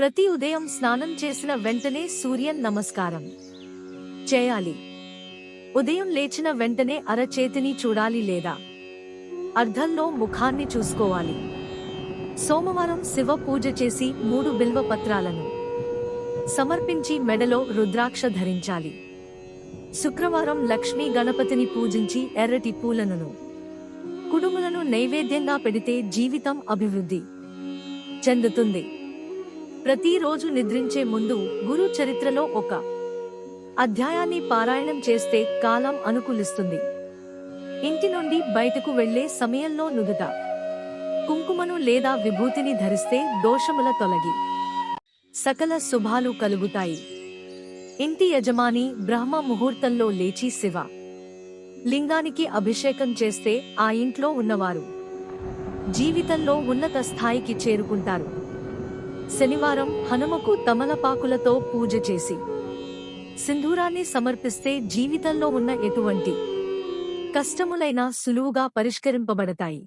ప్రతి ఉదయం స్నానం చేసిన వెంటనే సూర్యన్ నమస్కారం. చేయాలి. ఉదయం లేచిన వెంటనే అరచేతిని చూడాలి లేదా? అర్ధంలో ముఖాన్ని చూసుకోవాలి. సోమవారం శివ పూజ చేసి మూడు బిల్వ పత్రాలను సమర్పించి మెడలో రుద్రాక్ష ధరించాలి. శుక్రవారం లక్ష్మీ గణపతిని పూజించి ఎర్రటి పూలను కుడుములను నైవేద్యంగా పెడితే జీవితం అభివృద్ధి చెందుతుంది. ప్రతిరోజు నిద్రించే ముందు గురు చరిత్రలో ఒక అధ్యాయాన్ని పారాయణం చేస్తే కాలం అనుకూలిస్తుంది. ఇంటి నుండి బయటకు వెళ్ళే సమయంలో నుదుట కుంకుమను లేదా విభూతిని ధరిస్తే దోషముల తొలగి సకల శుభాలు కలుగుతాయి. ఇంటి యజమాని బ్రహ్మ ముహూర్తంలో లేచి శివ లింగానికి అభిషేకం చేస్తే ఆ ఇంట్లో ఉన్నవారు జీవితంలో ఉన్నత స్థాయికి చేరుకుంటారు. శనివారం హనుమకు తమలపాకులతో పూజ చేసి సింధూరాన్ని సమర్పిస్తే జీవితంలో ఉన్న ఎటువంటి కష్టములైనా సులువుగా పరిష్కరింపబడతాయి.